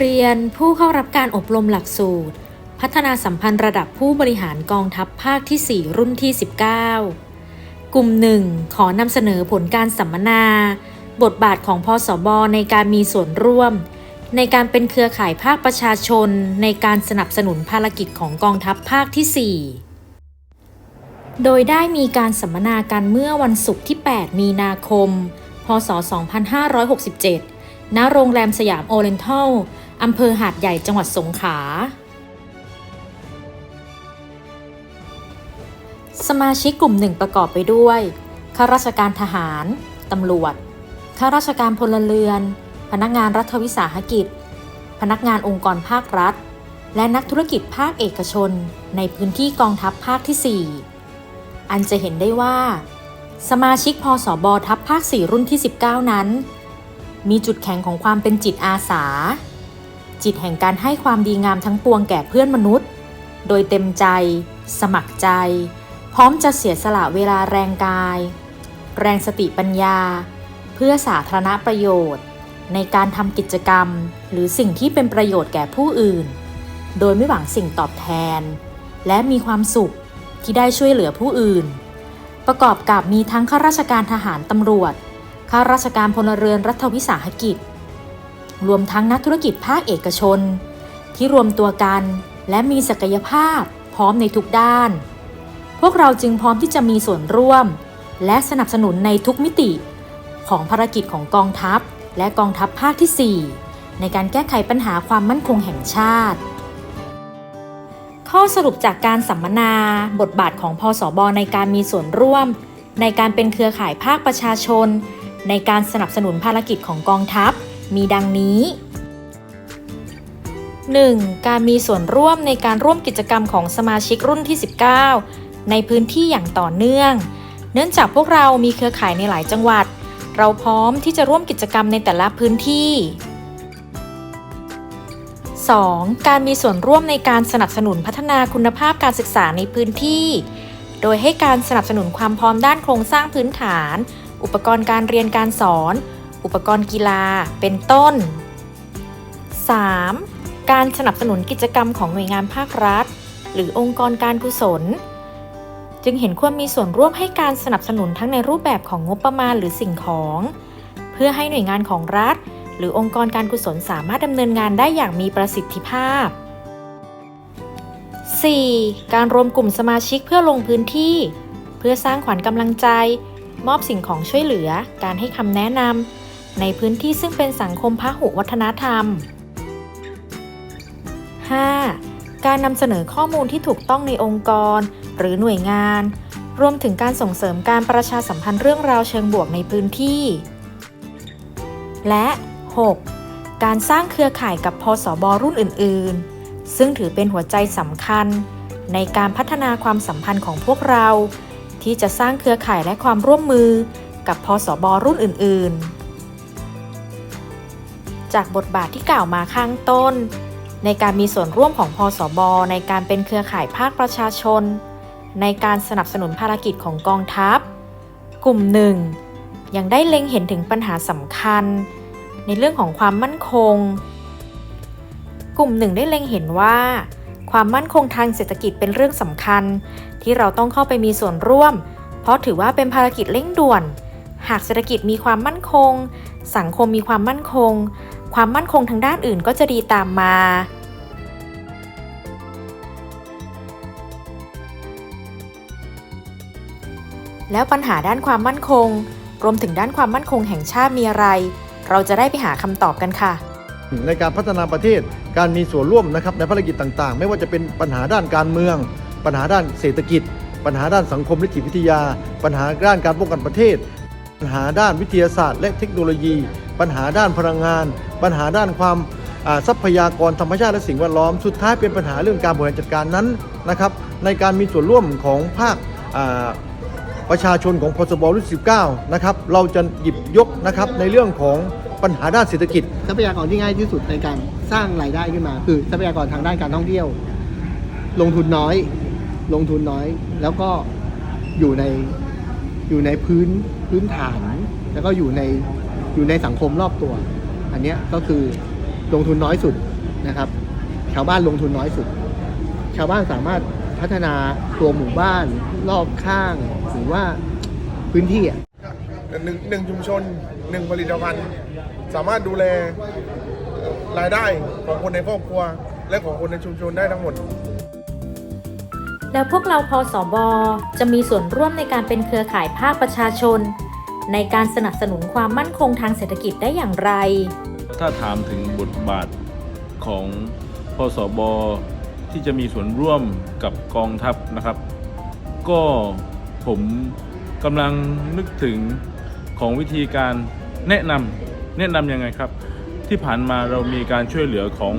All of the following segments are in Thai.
เรียนผู้เข้ารับการอบรมหลักสูตร พัฒนาสัมพันธ์ระดับผู้บริหารกองทัพภาคที่ 4 รุ่นที่ 19 กลุ่มหนึ่งขอนำเสนอผลการสัมมนา บทบาทของพสบในการมีส่วนร่วม ในการเป็นเครือข่ายภาคประชาชน ในการสนับสนุนภารกิจของกองทัพภาคที่ 4 โดยได้มีการสัมมนากันเมื่อวันศุกร์ที่ 8 มีนาคม พศ 2567ณโรงแรมสยามโอเรนทัล อำเภอหาดใหญ่จังหวัดสงขลา สมาชิกกลุ่มหนึ่งประกอบไปด้วยข้าราชการทหาร ตำรวจ ข้าราชการพลเรือน พนักงานรัฐวิสาหกิจ พนักงานองค์กรภาครัฐ และนักธุรกิจภาคเอกชน ในพื้นที่กองทัพภาคที่ 4 อันจะเห็นได้ว่า สมาชิกพสบทัพภาค 4 รุ่นที่ 19 นั้น มีจุดแข็งของความเป็นจิตอาสา จิตแห่งการให้ความดีงามทั้งปวงแก่เพื่อนมนุษย์ โดยเต็มใจ สมัครใจ พร้อมจะเสียสละเวลาแรงกาย แรงสติปัญญา เพื่อสาธารณประโยชน์ ในการทำกิจกรรม หรือสิ่งที่เป็นประโยชน์แก่ผู้อื่น โดยไม่หวังสิ่งตอบแทน และมีความสุขที่ได้ช่วยเหลือผู้อื่น ประกอบกับมีทั้งข้าราชการทหารตำรวจข้าราชการพลเรือนรัฐวิสาหกิจ รวมทั้งนักธุรกิจภาคเอกชน ที่รวมตัวกันและมีศักยภาพพร้อมในทุกด้าน พวกเราจึงพร้อมที่จะมีส่วนร่วม และสนับสนุนในทุกมิติ ของภารกิจของกองทัพ และกองทัพภาคที่ 4 ในการแก้ไขปัญหาความมั่นคงแห่งชาติ ข้อสรุปจากการสัมมนาบทบาทของพสบในการมีส่วนร่วม ในการเป็นเครือข่ายภาคประชาชน ในการสนับสนุนภารกิจของกองทัพ มีดังนี้ 1. การมีส่วนร่วมในการร่วมกิจกรรมของสมาชิกรุ่นที่ 19 ในพื้นที่อย่างต่อเนื่อง เนื่องจากพวกเรามีเครือข่ายในหลายจังหวัด เราพร้อมที่จะร่วมกิจกรรมในแต่ละพื้นที่ 2. การมีส่วนร่วมในการสนับสนุนพัฒนาคุณภาพการศึกษาในพื้นที่ โดยให้การสนับสนุนความพร้อมด้านโครงสร้างพื้นฐาน อุปกรณ์การเรียนการสอน อุปกรณ์กีฬา เป็นต้น 3. การสนับสนุนกิจกรรมของหน่วยงานภาครัฐ หรือองค์กรการกุศล จึงเห็นควรมีส่วนร่วมให้การสนับสนุนทั้งในรูปแบบของงบประมาณหรือสิ่งของ เพื่อให้หน่วยงานของรัฐ หรือองค์กรการกุศลสามารถดำเนินงานได้อย่างมีประสิทธิภาพ 4. การรวมกลุ่มสมาชิกเพื่อลงพื้นที่ เพื่อสร้างขวัญกำลังใจ มอบสิ่งของช่วยเหลือ การให้คำแนะนำ ในพื้นที่ซึ่งเป็นสังคมพหุวัฒนธรรม 5. การนำเสนอข้อมูลที่ถูกต้องในองค์กร หรือหน่วยงาน รวมถึงการส่งเสริมการประชาสัมพันธ์เรื่องราวเชิงบวกในพื้นที่ และ 6. การสร้างเครือข่ายกับพสบรุ่นอื่น ๆ ซึ่งถือเป็นหัวใจสำคัญ ในการพัฒนาความสัมพันธ์ของพวกเรา ที่จะสร้างเครือข่ายและความร่วมมือกับพสบรุ่นอื่น ๆ จากบทบาทที่กล่าวมาข้างต้น ในการมีส่วนร่วมของพสบในการเป็นเครือข่ายภาคประชาชน ในการสนับสนุนภารกิจของกองทัพ กลุ่มหนึ่งยังได้เล็งเห็นถึงปัญหาสำคัญ ในเรื่องของความมั่นคง กลุ่มหนึ่งได้เล็งเห็นว่า ความมั่นคงทางเศรษฐกิจเป็นเรื่องสำคัญ ที่เราต้องเข้าไปมีส่วนร่วม เพราะถือว่าเป็นภารกิจเร่งด่วน หากเศรษฐกิจมีความมั่นคง สังคมมีความมั่นคง ความมั่นคงทางด้านอื่นก็จะดีตามมาแล้วปัญหาด้านความมั่นคง รวมถึงด้านความมั่นคงแห่งชาติมีอะไร เราจะได้ไปหาคำตอบกันค่ะ ในการพัฒนาประเทศการมีส่วนร่วมนะครับในภารกิจต่างๆ ไม่ว่าจะเป็นปัญหาด้านการเมือง ปัญหาด้านเศรษฐกิจ ปัญหาด้านสังคมนิตวิทยา ปัญหาด้านการป้องกันประเทศ ปัญหาด้านวิทยาศาสตร์ และเทคโนโลยี ปัญหาด้านพลังงาน ปัญหาด้านความทรัพยากรธรรมชาติและสิ่งแวดล้อม สุดท้ายเป็นปัญหาเรื่องการบริหารจัดการนั้นนะครับในการมีส่วนร่วมของภาคประชาชนของพสบรุ่น19 นะครับเราจะหยิบยกนะครับในเรื่องของปัญหาด้านเศรษฐกิจ ทรัพยากรที่ง่ายที่สุดในการสร้างรายได้ขึ้นมา คือทรัพยากรทางด้านการท่องเที่ยว ลงทุนน้อย ลงทุนน้อย แล้วก็อยู่ในอยู่ในพื้นพื้นฐาน แล้วก็อยู่ใน อยู่ในสังคมรอบตัว อันเนี้ยก็คือลงทุนน้อยสุดนะครับ ชาวบ้านลงทุนน้อยสุด ชาวบ้านสามารถพัฒนาตัวหมู่บ้าน รอบข้างหรือว่าพื้นที่อะหนึ่งหนึ่งชุมชนหนึ่งผลิตภัณฑ์ สามารถดูแลรายได้ของคนในครอบครัว และของคนในชุมชนได้ทั้งหมด แล้วพวกเราพอสอบอจะมีส่วนร่วมในการเป็นเครือข่ายภาคประชาชน ในการสนับสนุนความมั่นคงทางเศรษฐกิจได้อย่างไร ถ้าถามถึงบทบาทของพสบที่จะมีส่วนร่วมกับกองทัพนะครับ ก็ผมกำลังนึกถึงของวิธีการแนะนำแนะนำยังไงครับ ที่ผ่านมาเรามีการช่วยเหลือของ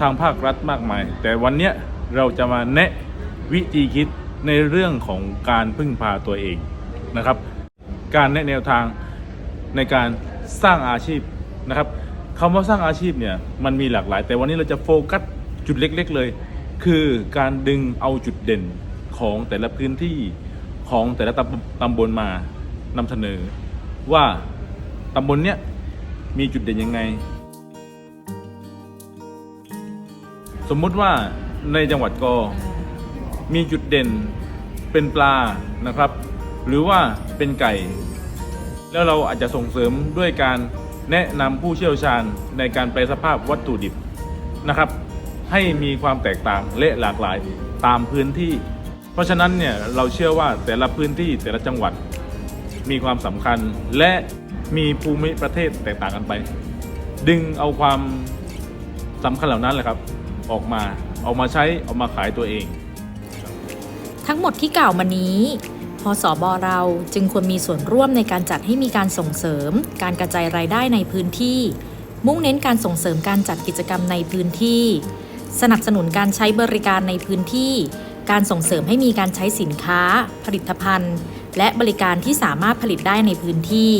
ทางภาครัฐมากมาย แต่วันนี้เราจะมาแนะวิธีคิดในเรื่องของการพึ่งพาตัวเองนะครับ การแนะแนวทางในการสร้างอาชีพนะครับคำว่าสร้างอาชีพเนี่ยมันมีหลากหลาย แต่วันนี้เราจะโฟกัสจุดเล็ก ๆ เลย คือการดึงเอาจุดเด่นของแต่ละพื้นที่ของแต่ละตำตำบลมานำเสนอ ว่าตำบลเนี้ยมีจุดเด่นยังไง สมมุติว่าในจังหวัดกอมีจุดเด่นเป็นปลานะครับ หรือว่า เป็นไก่ แล้วเราอาจจะส่งเสริมด้วยการแนะนำผู้เชี่ยวชาญในการแปลสภาพวัตถุดิบนะครับ ให้มีความแตกต่างและหลากหลายตามพื้นที่ เพราะฉะนั้นเนี่ยเราเชื่อว่าแต่ละพื้นที่แต่ละจังหวัดมีความสำคัญและมีภูมิประเทศแตกต่างกันไป ดึงเอาความสำคัญเหล่านั้นแหละครับ ออกมาเอามาใช้เอามาขายตัวเอง ทั้งหมดที่กล่าวมานี้ พสบเราจึงควรมีส่วนร่วมในการจัดให้มีการส่งเสริม การกระจายรายได้ในพื้นที่ มุ่งเน้นการส่งเสริมการจัดกิจกรรมในพื้นที่ สนับสนุนการใช้บริการในพื้นที่ การส่งเสริมให้มีการใช้สินค้า ผลิตภัณฑ์ และบริการที่สามารถผลิตได้ในพื้นที่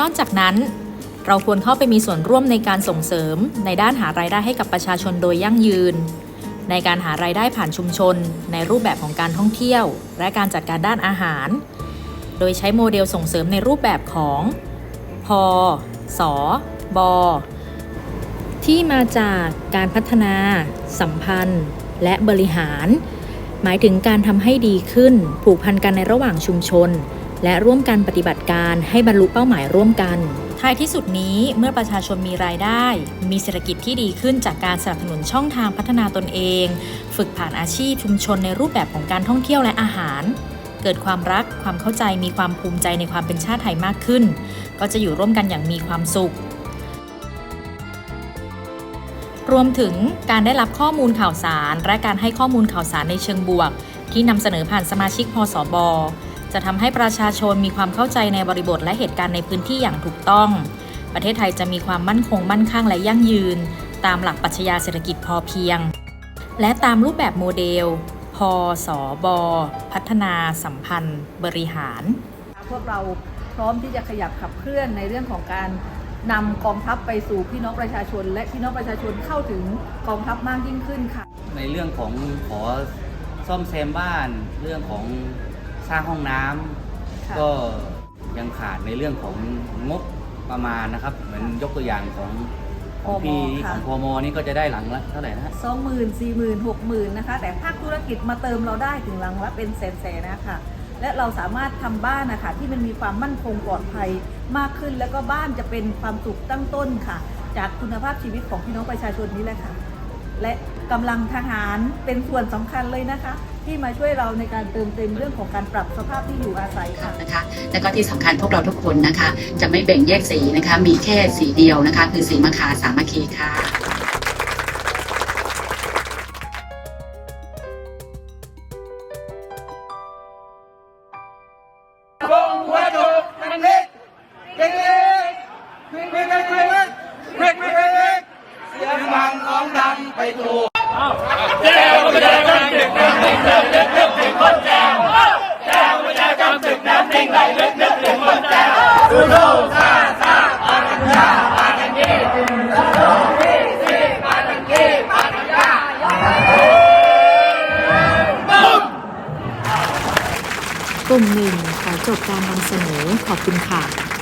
นอกจากนั้น เราควรเข้าไปมีส่วนร่วมในการส่งเสริม ในด้านหารายได้ให้กับประชาชนโดยยั่งยืน ในการหารายได้ผ่านชุมชน ในรูปแบบของการท่องเที่ยว และการจัดการด้านอาหาร โดยใช้โมเดลส่งเสริมในรูปแบบของพอสอบอที่มาจากการพัฒนา สัมพันธ์ และบริหาร หมายถึงการทำให้ดีขึ้น ผูกพันกันในระหว่างชุมชน และร่วมกันปฏิบัติการให้บรรลุเป้าหมายร่วมกัน ท้ายที่สุดนี้เมื่อประชาชนมีรายได้ มีเศรษฐกิจที่ดีขึ้นจากการสนับสนุนช่องทางพัฒนาตนเอง ฝึกผ่านอาชีพชุมชนในรูปแบบของการท่องเที่ยวและอาหาร เกิดความรักความเข้าใจมีความภูมิใจในความเป็นชาติไทยมากขึ้น ก็จะอยู่ร่วมกันอย่างมีความสุขรวมถึงการได้รับข้อมูลข่าวสาร และการให้ข้อมูลข่าวสารในเชิงบวก ที่นำเสนอผ่านสมาชิกพสบ จะทำให้ประชาชนมีความเข้าใจในบริบทและเหตุการณ์ในพื้นที่อย่างถูกต้อง ประเทศไทยจะมีความมั่นคงมั่นคงและยั่งยืน ตามหลักปรัชญาเศรษฐกิจพอเพียง และตามรูปแบบโมเดล พสบพัฒนาสัมพันธ์ บริหาร พวกเราพร้อมที่จะขยับขับเคลื่อนในเรื่องของการนำกองทัพไปสู่พี่น้องประชาชน และพี่น้องประชาชนเข้าถึงกองทัพมากยิ่งขึ้นค่ะ ในเรื่องของขอซ่อมแซมบ้านเรื่องของ สร้างห้องน้ำค่ะก็ยังขาดในเรื่องของงบประมาณนะครับ เหมือนยกตัวอย่างของของพี่ของพมนี่ก็จะได้หลังละเท่าไหร่นะฮะ สองหมื่นสี่หมื่นหกหมื่นนะคะ แต่ภาคธุรกิจมาเติมเราได้ถึงหลังละเป็นแสนๆนะคะและเราสามารถทำบ้านนะคะที่มันมีความมั่นคงปลอดภัยมากขึ้น แล้วก็บ้านจะเป็นความสุขตั้งต้นค่ะ จากคุณภาพชีวิตของพี่น้องประชาชนนี้แหละค่ะ และ กำลังทหารเป็นส่วนสำคัญเลยนะคะ ที่มาช่วยเราในการเติมเต็มเรื่องของการปรับสภาพที่อยู่อาศัยค่ะนะคะ แล้วก็ที่สำคัญพวกเราทุกคนนะคะ จะไม่แบ่งแยกสีนะคะ มีแค่สีเดียวนะคะ คือสีมะขามสามัคคีค่ะกลุ่ม หนึ่งขอจบการนำเสนอขอบคุณค่ะ